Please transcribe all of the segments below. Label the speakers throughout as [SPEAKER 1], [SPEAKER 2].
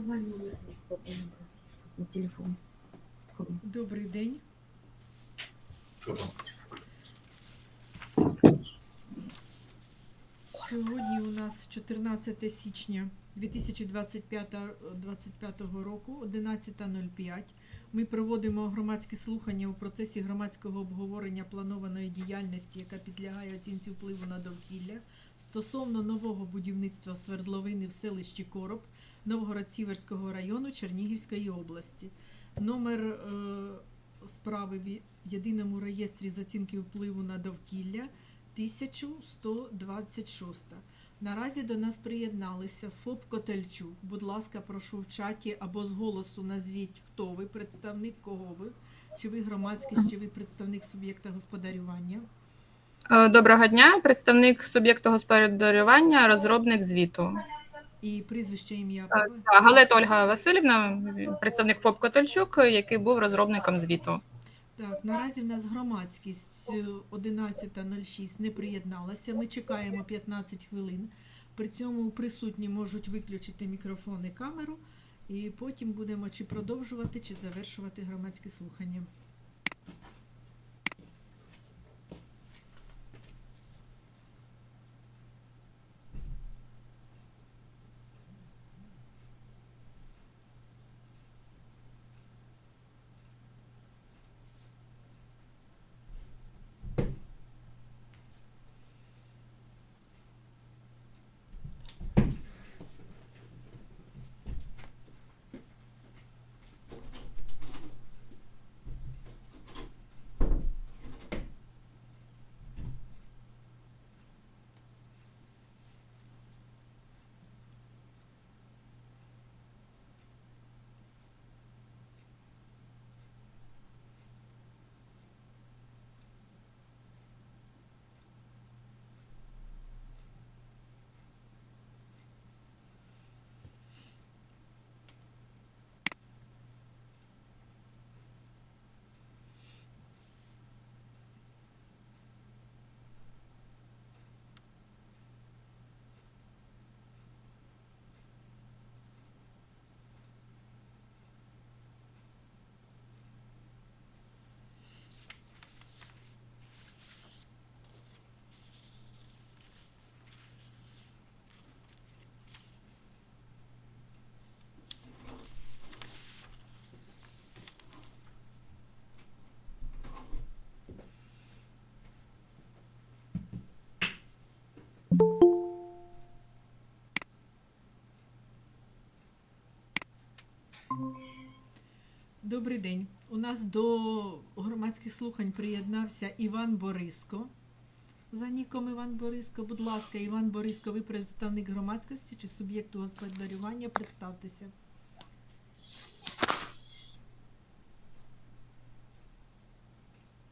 [SPEAKER 1] Давай номер на телефон.
[SPEAKER 2] Добрий день. Сьогодні у нас 14 січня 2025 25 року, 11.05. Ми проводимо громадські слухання у процесі громадського обговорення планованої діяльності, яка підлягає оцінці впливу на довкілля, стосовно нового будівництва свердловини в селищі Короб Новгород-Сіверського району Чернігівської області. Номер е, справи в єдиному реєстрі з оцінки впливу на довкілля 1126. Наразі до нас приєдналися ФОП Котельчук. Будь ласка, прошу в чаті або з голосу назвіть, хто ви, представник кого ви, чи ви громадськість, чи ви представник суб'єкта господарювання.
[SPEAKER 3] Е, Доброго дня, представник суб'єкту господарювання, розробник звіту.
[SPEAKER 2] І прізвище ім'я.
[SPEAKER 3] Е, Галета Ольга Васильівна, представник ФОП Котельчук, який був розробником звіту.
[SPEAKER 2] Так, наразі в нас громадськість е, 11.06 не приєдналася. Ми чекаємо 15 хвилин. При цьому присутні можуть виключити мікрофон і камеру, і потім будемо чи продовжувати, чи завершувати громадське слухання. Добрий день. У нас до громадських слухань приєднався Іван Бориско. За ніком Іван Бориско. Будь ласка, Іван Бориско, ви представник громадськості чи суб'єкту господарювання? Представтеся.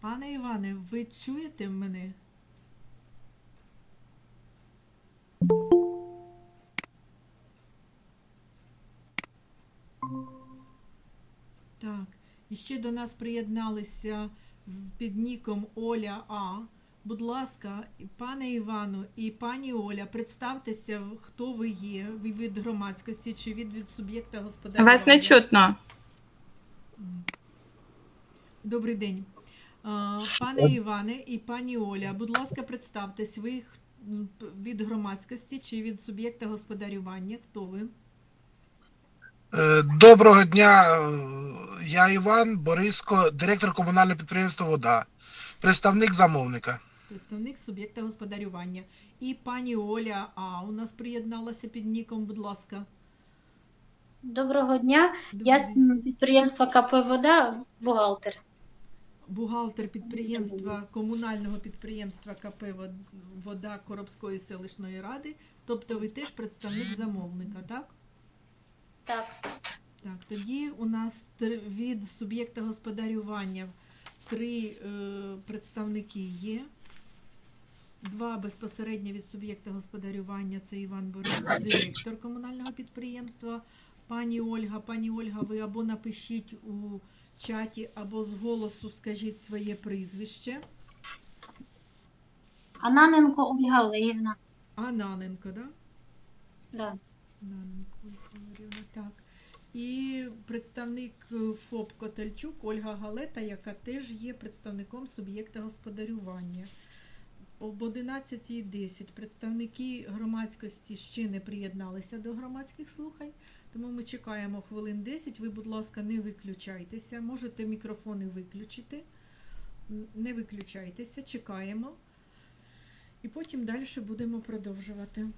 [SPEAKER 2] Пане Іване, ви чуєте мене? Ще до нас приєдналися з під ніком Оля А. Будь ласка, пане Івану і пані Оля, представтеся, хто ви є, від громадськості чи від, від суб'єкта господарювання.
[SPEAKER 3] Вас не чутно.
[SPEAKER 2] Добрий день. Пане Іване і пані Оля, будь ласка, представтесь, ви від громадськості чи від суб'єкта господарювання? Хто ви?
[SPEAKER 4] Е, Доброго дня. е, Я Іван Бориско, директор комунального підприємства Вода, представник замовника.
[SPEAKER 2] Представник суб'єкта господарювання. І пані Оля А у нас приєдналася під ніком, будь ласка.
[SPEAKER 5] Доброго дня.
[SPEAKER 2] Добрий
[SPEAKER 5] Я з підприємства КП Вода, бухгалтер.
[SPEAKER 2] Бухгалтер підприємства, комунального підприємства КП Вода Коробської селищної ради. Тобто ви теж представник замовника, так?
[SPEAKER 5] Так,
[SPEAKER 2] Так, тоді у нас від суб'єкта господарювання три е, представники є. Два безпосередньо від суб'єкта господарювання це Іван Бориско, директор комунального підприємства. Пані Ольга, пані Ольга, ви або напишіть у чаті, або з голосу скажіть своє прізвище.
[SPEAKER 5] Ананенко Ольга Олегівна.
[SPEAKER 2] Ананенко, да?
[SPEAKER 5] Да.
[SPEAKER 2] Ананенко Ольга Валеріївна, Так. і представник е, ФОП Котельчук Ольга Галета, яка теж є представником суб'єкта господарювання. Об 11.10 представники громадськості ще не приєдналися до громадських слухань, тому ми чекаємо хвилин 10. Ви, будь ласка, не виключайтеся. Можете мікрофони виключити. Не виключайтеся, чекаємо. І потім далі будемо продовжувати.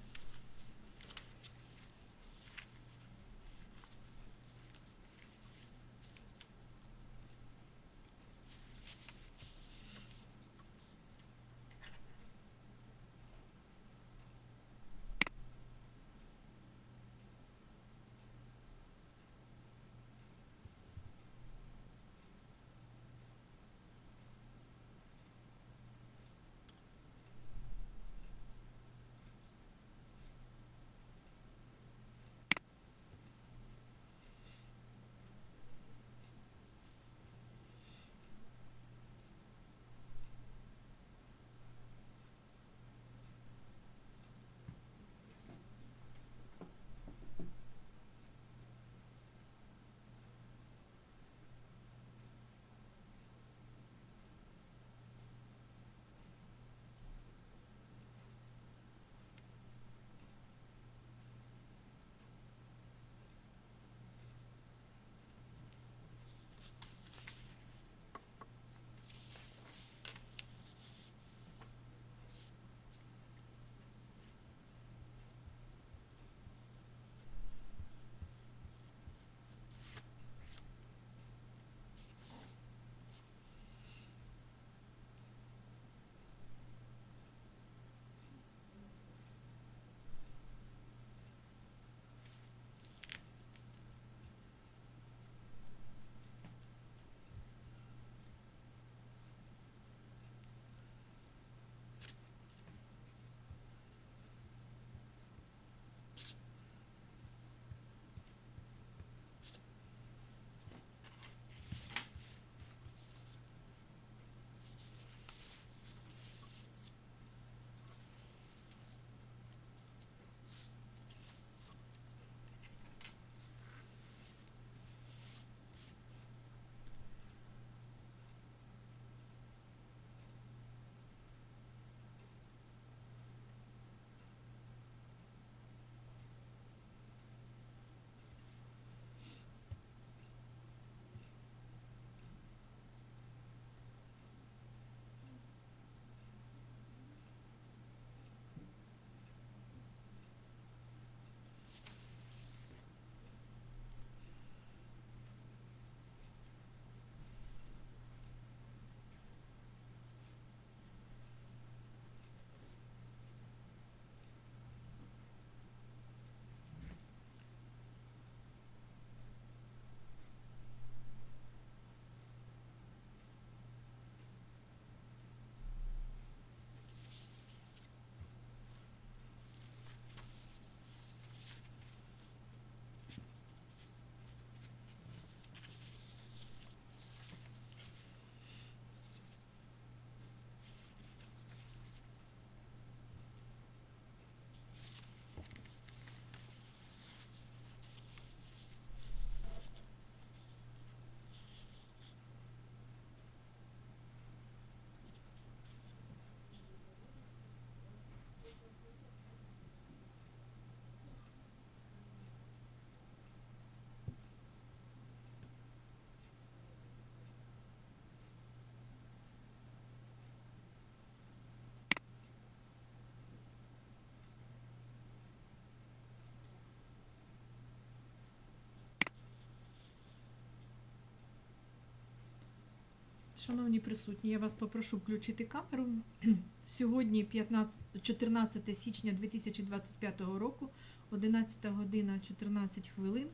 [SPEAKER 2] Шановні присутні, я вас попрошу включити камеру. Сьогодні 15, 14 січня 2025 року, 11 година 14 хвилин.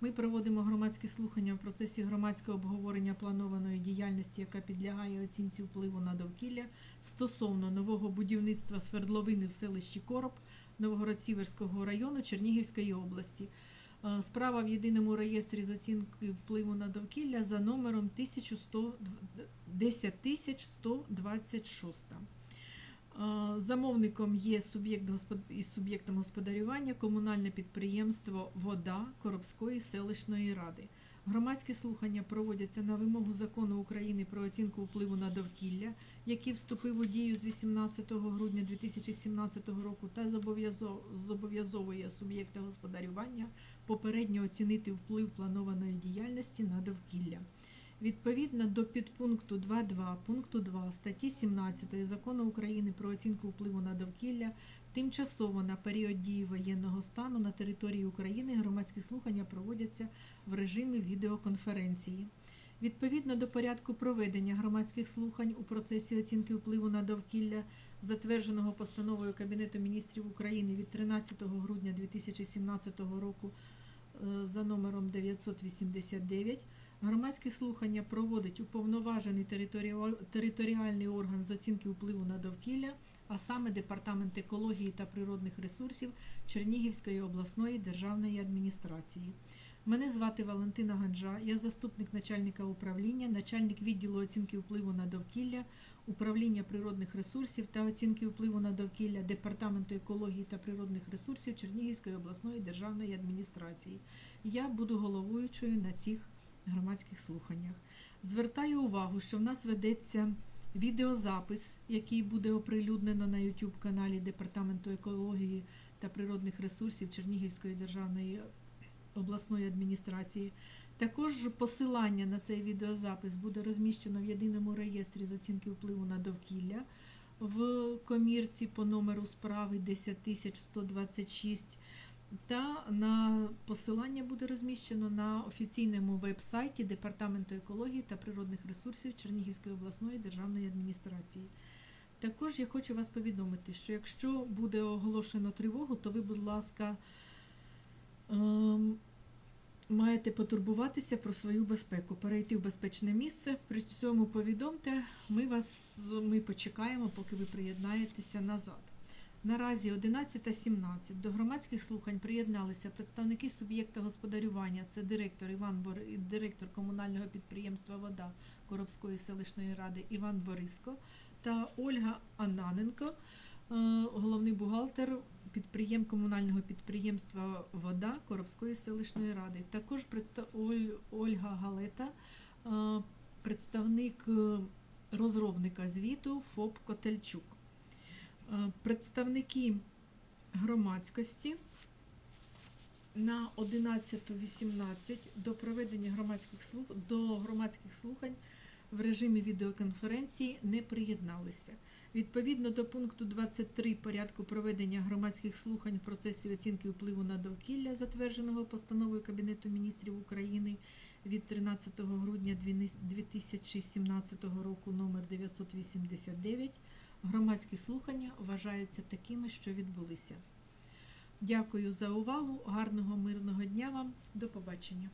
[SPEAKER 2] Ми проводимо громадські слухання у процесі громадського обговорення планованої діяльності, яка підлягає оцінці впливу на довкілля стосовно нового будівництва свердловини в селищі Короб Новгород-Сіверського району Чернігівської області. Е, Справа в єдиному реєстрі з оцінки впливу на довкілля за номером 1100 10126. Замовником є суб'єкт із суб'єктом господарювання комунальне підприємство Вода Коробської селищної ради. Громадські слухання проводяться на вимогу закону України про оцінку впливу на довкілля, який вступив у дію з 18 грудня 2017 року та зобов'язо- зобов'язовує суб'єкта господарювання попередньо оцінити вплив планованої діяльності на довкілля. Відповідно до підпункту 2.2 пункту 2 статті 17 Закону України про оцінку впливу на довкілля тимчасово на період дії воєнного стану на території України громадські слухання проводяться в режимі відеоконференції. Відповідно до порядку проведення громадських слухань у процесі оцінки впливу на довкілля, затвердженого постановою Кабінету міністрів України від 13 грудня 2017 року е, за номером 989, громадські слухання проводить уповноважений територіал- територіальний орган з оцінки впливу на довкілля, а саме Департамент екології та природних ресурсів Чернігівської обласної державної адміністрації. Мене звати Валентина Ганджа, я заступник начальника управління, начальник відділу оцінки впливу на довкілля, управління природних ресурсів та оцінки впливу на довкілля Департаменту екології та природних ресурсів Чернігівської обласної державної адміністрації. Я буду головуючою на цих громадських слуханнях. Звертаю увагу, що в нас ведеться відеозапис, який буде оприлюднено на YouTube каналі Департаменту екології та природних ресурсів Чернігівської державної обласної адміністрації. Також посилання на цей відеозапис буде розміщено в єдиному реєстрі з оцінки впливу на довкілля в комірці по номеру справи 10126 та на посилання буде розміщено на офіційному веб-сайті Департаменту екології та природних ресурсів Чернігівської обласної державної адміністрації. Також я хочу вас повідомити, що якщо буде оголошено тривогу, то ви, будь ласка, ем, маєте потурбуватися про свою безпеку, перейти в безпечне місце. При цьому повідомте, ми вас ми почекаємо, поки ви приєднаєтеся назад. Наразі 11.17 до громадських слухань приєдналися представники суб'єкта господарювання, це директор Іван Бор... директор комунального підприємства Вода Коробської селищної ради Іван Бориско та Ольга Ананенко, е, головний бухгалтер підприєм комунального підприємства Вода Коробської селищної ради. Також представ... Оль... Ольга Галета, е, представник е, розробника звіту ФОП Котельчук. Е, Представники громадськості на 11.18 до проведення громадських слух... до громадських слухань в режимі відеоконференції не приєдналися. Відповідно до пункту 23 порядку проведення громадських слухань в процесі оцінки впливу на довкілля, затвердженого постановою Кабінету міністрів України від 13 грудня 2017 року номер 989, громадські слухання вважаються такими, що відбулися. Дякую за увагу. Гарного мирного дня вам. До побачення.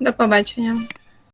[SPEAKER 3] До побачення.